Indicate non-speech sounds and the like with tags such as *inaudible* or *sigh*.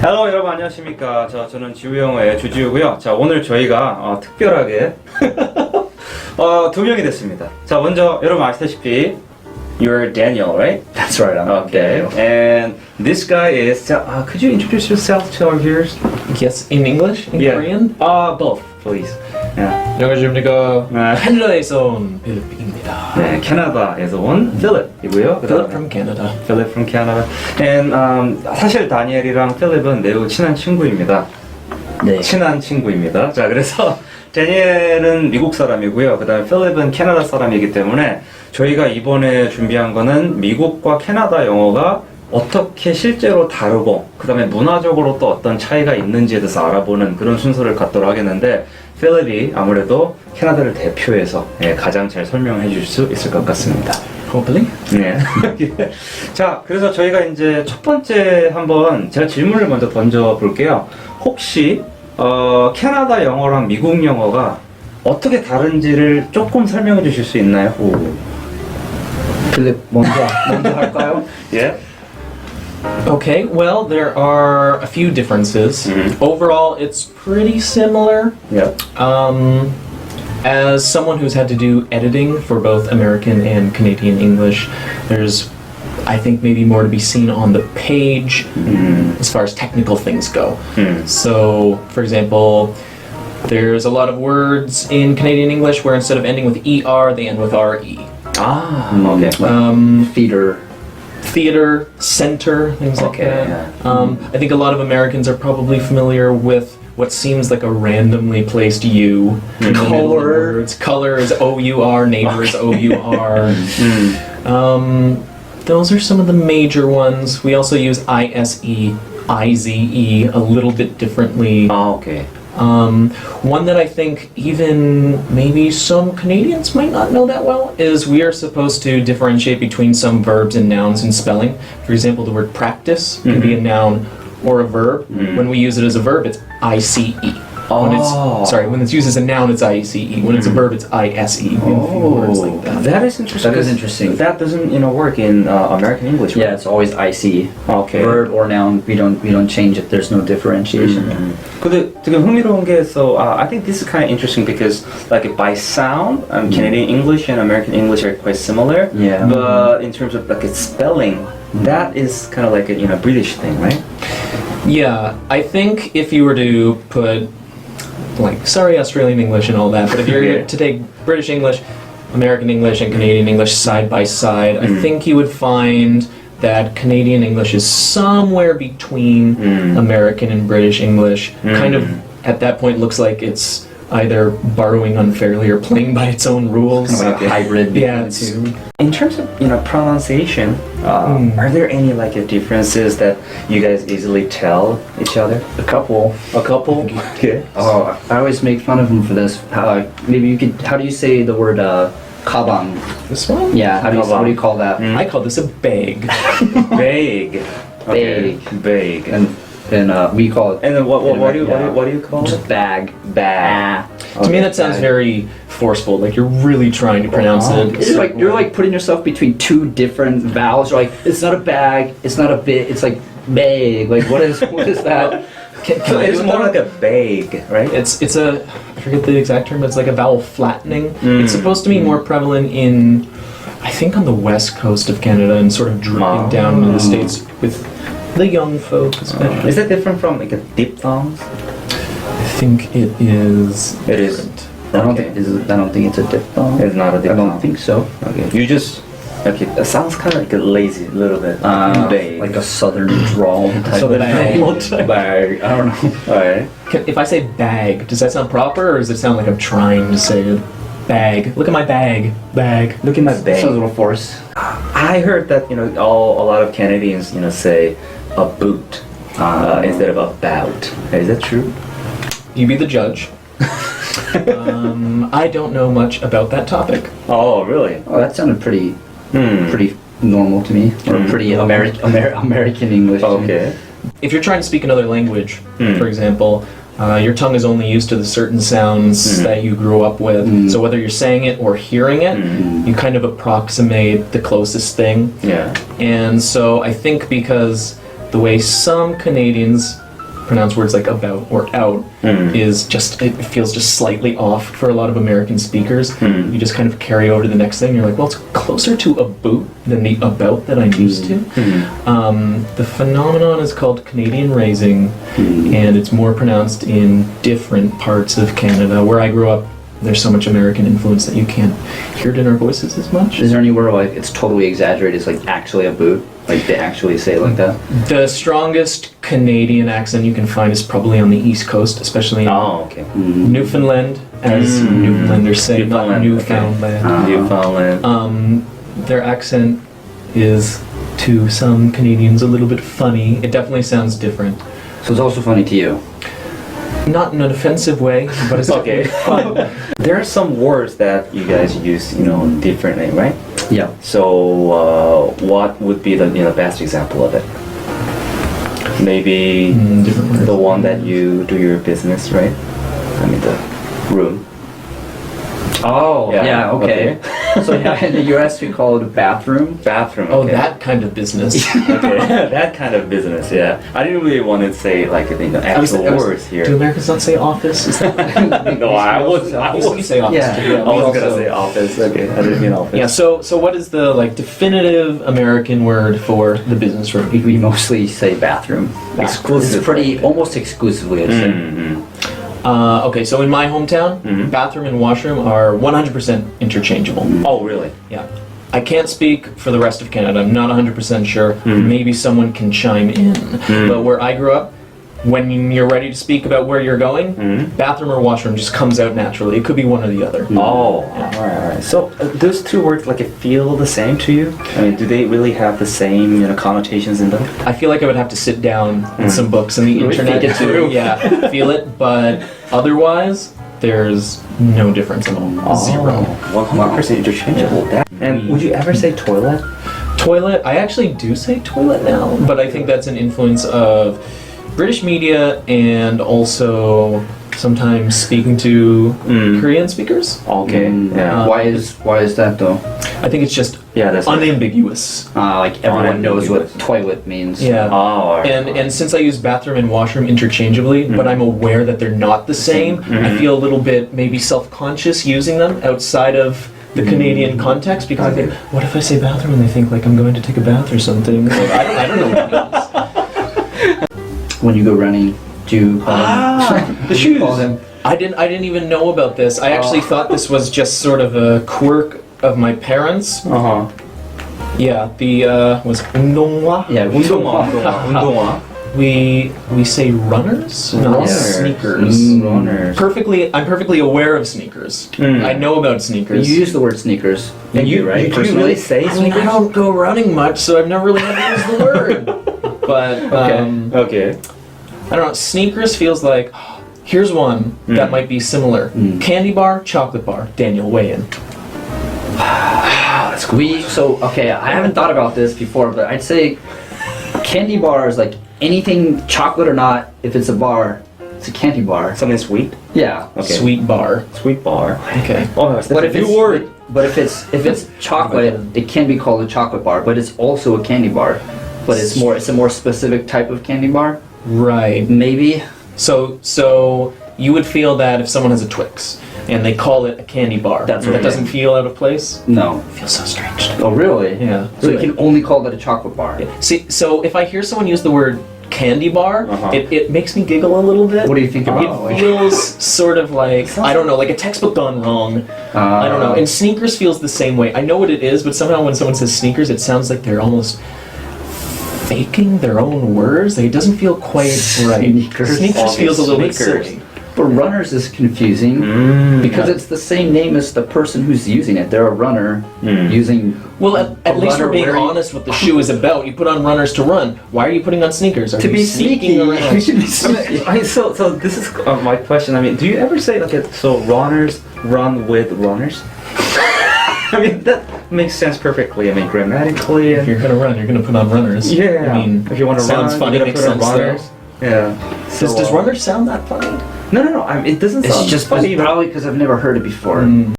헬로 여러분 안녕하십니까 자, 저는 지우영어의 주지우고요 자 오늘 저희가 어, 특별하게 *laughs* 어, 두 명이 됐습니다 자 먼저 여러분 아시다시피 You're Daniel, right? That's right. I'm Okay. And this guy is. Uh, could you introduce yourself to our viewers? Yes, in English, in Korean. Uh, both, please. Yeah. 안녕하십니까. 네. 캐나다에서 온 필립입니다. 네, 캐나다에서 온 필립이고요. Philip from Canada. Philip from Canada. And um, 사실 다니엘이랑 필립은 매우 친한 친구입니다. 네. 친한 친구입니다. 자, 그래서 데니엘은 미국 사람이고요. 그다음에 필립은 캐나다 사람이기 때문에 저희가 이번에 준비한 거는 미국과 캐나다 영어가 어떻게 실제로 다르고 그다음에 문화적으로 또 어떤 차이가 있는지에 대해서 알아보는 그런 순서를 갖도록 하겠는데 필립이 아무래도 캐나다를 대표해서 예, 가장 잘 설명해 줄수 있을 것 같습니다. Hopefully. 네. *laughs* 자, 그래서 저희가 이제 첫 번째 한번 제가 질문을 먼저 던져 볼게요. 혹시 어, 캐나다 영어랑 미국 영어가 어떻게 다른지를 조금 설명해 주실 수 있나요? 필립 먼저 먼저 할까요? *laughs* 예. Okay, well, there are a few differences. Mhm. Overall, it's pretty similar. Yep. Um, as someone who's had to do editing for both American and Canadian English, there's, I think, maybe more to be seen on the page mm-hmm. as far as technical things go. Hmm. So, for example, there's a lot of words in Canadian English where instead of ending with ER, they end with RE. Ah, mm-hmm. okay. Um, Feeder theater center, things like that. Um, I think a lot of Americans are probably familiar with what seems like a randomly placed U. in colors. Color. words. Color is O U R, neighbor is O U R. *laughs* Mm-hmm. Um, those are some of the major ones. We also use I S E, I Z E a little bit differently. Oh, okay. Um, one that I think even maybe some Canadians might not know that well is we are supposed to differentiate between some verbs and nouns in spelling. For example, the word practice can be a noun or a verb. When we use it as a verb, it's I C E. When Oh. it's sorry, when it's used as a noun, it's I C E. When it's a verb, it's I S E. In a few words like that. that is interesting. That is interesting. That doesn't, you know, work in uh, American English. Yeah, right? it's always IC. Okay. Verb or noun. We don't we don't change it. There's no differentiation. 음. 근데 되게 흥미로운 게 so uh, I think this is kind of interesting because like by sound um, Canadian English and American English are quite similar Yeah. but in terms of like its spelling that is kind of like a you know British thing right Yeah, I think if you were to put, like, sorry, Australian English and all that, but if you're Yeah. to take British English, American English, and Canadian English side by side, I Mm. think you would find that Canadian English is somewhere between Mm. American and British English. Kind of, Mm. at that point, looks like it's either borrowing unfairly or playing by its own rules. Kind of like a hybrid. Yeah, between the two. in terms of you know pronunciation uh, Mm. are there any like differences that you guys easily tell each other A couple. a couple *laughs* okay Oh, I always make fun of him for this. How maybe you could. How do you say the word uh, kabang? This one? Yeah. How do you what do you call that? Mm. I call this a bag. *laughs* vague okay. vague And and uh, we call it and then what, what, what, do you, what, do you, what do you call it just bag. bag To me, that sounds very forceful. Like you're really trying to pronounce Oh. it. It's like you're like putting yourself between two different vowels. You're like, it's not a bag, it's not a bit, it's like bag. Like what is what is that? *laughs* Can, can I it's do more that? like a bag, right? It's it's a I forget the exact term. But it's like a vowel flattening. Mm. It's supposed to be more prevalent in, I think, on the west coast of Canada and sort of dripping Oh. down into the states with the young folk, especially. Is that different from like a diphthongs? I think it is. It is. different. I don't Okay. think is I don't think it's a diphthong. It's not a I diphthong. I don't think so. Okay. You just okay. It sounds kind of like a lazy, a little bit. Uh, Vague. like a southern drawl *laughs* type Southern of drawl bag. I don't know. Alright. Can, if I say bag, does that sound proper, or does it sound like I'm trying to say it? Bag. Look at my bag. Bag. Look at my bag. Sounds a bag. little forced. I heard that you know all a lot of Canadians you know say a boot uh, instead of about. Is that true? You be the judge. *laughs* um, I don't know much about that topic. Oh really? Oh, that sounded pretty Hmm. pretty normal to me, or Mm. pretty American Amer- American English. to me. Okay. If you're trying to speak another language, Hmm. for example, uh, your tongue is only used to the certain sounds Mm. that you grew up with. Mm. So whether you're saying it or hearing it, Mm. you kind of approximate the closest thing. Yeah. And so I think because the way some Canadians pronounce words like about or out Mm. is just it feels just slightly off for a lot of American speakers. Mm. You just kind of carry over to the next thing. You're like, well, it's closer to a boot than the about that I'm used to. Mm. Um, the phenomenon is called Canadian raising, Hmm. and it's more pronounced in different parts of Canada. Where I grew up, there's so much American influence that you can't hear it in our voices as much. Is there anywhere like it's totally exaggerated? It's like actually a boot. Like they actually say it like that. The strongest Canadian accent you can find is probably on the East Coast, especially in Oh, okay. Mm. Newfoundland, as Mm. Newfoundlanders say, not Newfoundland, okay. Newfoundland. Ah. Newfoundland. Um, their accent is, to some Canadians, a little bit funny. It definitely sounds different. So it's also funny to you. Not in an offensive way, but it's Okay. *laughs* fun. *laughs* there are some words that you guys use, you know, differently, right? Yeah. So, uh, what would be the you know best example of it? Maybe Mm, the one that you do your business, right? I mean the room. Oh. Yeah, Yeah. okay. So yeah, in the U.S. we call it a bathroom. Bathroom. Oh, okay. that kind of business. *laughs* okay, *laughs* that kind of business. Yeah, I didn't really want to say like you know I was- actual I was- words here. Do Americans not say office? Is *laughs* that no, I was. I You was. say office. Yeah. too, I we was gonna say office. Okay, I didn't mean office. Yeah. So, so what is the like definitive American word for the business room? We, we mostly say bathroom. Exclusively. It's pretty almost exclusively. I'd say. Mhm. Uh, okay, so in my hometown, Mhm. bathroom and washroom are 100% interchangeable. Oh, really? Yeah. I can't speak for the rest of Canada. I'm not 100% sure. Mhm. Maybe someone can chime in. Mhm. But where I grew up, when you're ready to speak about where you're going, Mhm. bathroom or washroom just comes out naturally. It could be one or the other. Oh, all right, all right. So uh, those two words like it feel the same to you? I mean, do they really have the same you know connotations in them? I feel like I would have to sit down with Mm. some books and the Really internet think it to through. yeah, *laughs* feel it, but otherwise, there's no difference at all. Zero. One hundred percent interchangeable. That- And would you ever say toilet? Toilet, I actually do say toilet now, but I think that's an influence of British media and also sometimes speaking to Mm. Korean speakers. Okay. Mm, Yeah. Why is why is that though? I think it's just yeah, that's unambiguous. Uh, like everyone knows what Unambiguous. toilet means. Yeah. Oh, all right. And and since I use bathroom and washroom interchangeably, but Mhm. I'm aware that they're not the same, I Mhm. feel a little bit maybe self-conscious using them outside of the Canadian context because I think, what if I say bathroom and they think like I'm going to take a bath or something? Like, I, don't, I don't know what it means When you go running, do you call Ah, them? *laughs* do you call them? I didn't I didn't even know about this. I actually Oh. thought this was just sort of a quirk of my parents. uh huh. Yeah, the uh, was 운동화. Yeah, 운동화, 운동화, 운동화. *laughs* We we say runners, not Runners. sneakers. Mm. Runners. Perfectly, I'm perfectly aware of sneakers. Mm. I know about You sneakers. use the word sneakers. And you, right? you, do you really say I mean, I sneakers? don't go running much, so I've never really had to use the word. *laughs* But Okay. um, Okay. I don't know. Sneakers feels like. Here's one that Mm. might be similar: Mm. candy bar, chocolate bar. Daniel, weigh in. *sighs* We so okay. I haven't thought about this before, but I'd say candy bar is like anything chocolate or not. If it's a bar, it's a candy bar. Something sweet. Yeah. Okay. Sweet bar. Sweet bar. Okay. Oh, that's But a if new it's word. but if it's if it's *laughs* chocolate, it can be called a chocolate bar. But it's also a candy bar. But it's more it's a more specific type of candy bar. Right. Maybe. So so you would feel that if someone has a Twix and they call it a candy bar, That's that okay. doesn't feel out of place. No. It feels so strange. Oh really? Yeah. So really. you can only call that a chocolate bar. See, so if I hear someone use the word candy bar, Uh-huh. it, it makes me giggle a little bit. What do you think about? It like- feels sort of like I don't know, like a textbook gone wrong. Uh, I don't know. And sneakers feels the same way. I know what it is, but somehow when someone says sneakers, it sounds like they're almost faking their own words. Like it doesn't feel quite right. Sneakers. Sneakers feels a little bit sneakers. silly. But runners is confusing Mm. because it's the same name as the person who's using it. They're a runner Mm. using. Well, at, at A least we're being wearing- honest what the shoe is about. You put on runners to run. Why are you putting on sneakers? Are To you be sneaking sneaky. around? You should be I sneaky. *laughs* I mean, so so this is uh, my question. I mean, do you ever say like so runners run with runners? *laughs* I mean that makes sense perfectly. I mean grammatically If you're gonna run, you're gonna put on runners. yeah. I mean, if you want to sounds run, funny, you gotta makes put on sense runners. Yeah. Does, does uh, runners sound that funny? No, no, no. I mean, it doesn't It's sound just funny. probably because I've never heard it before. Mm.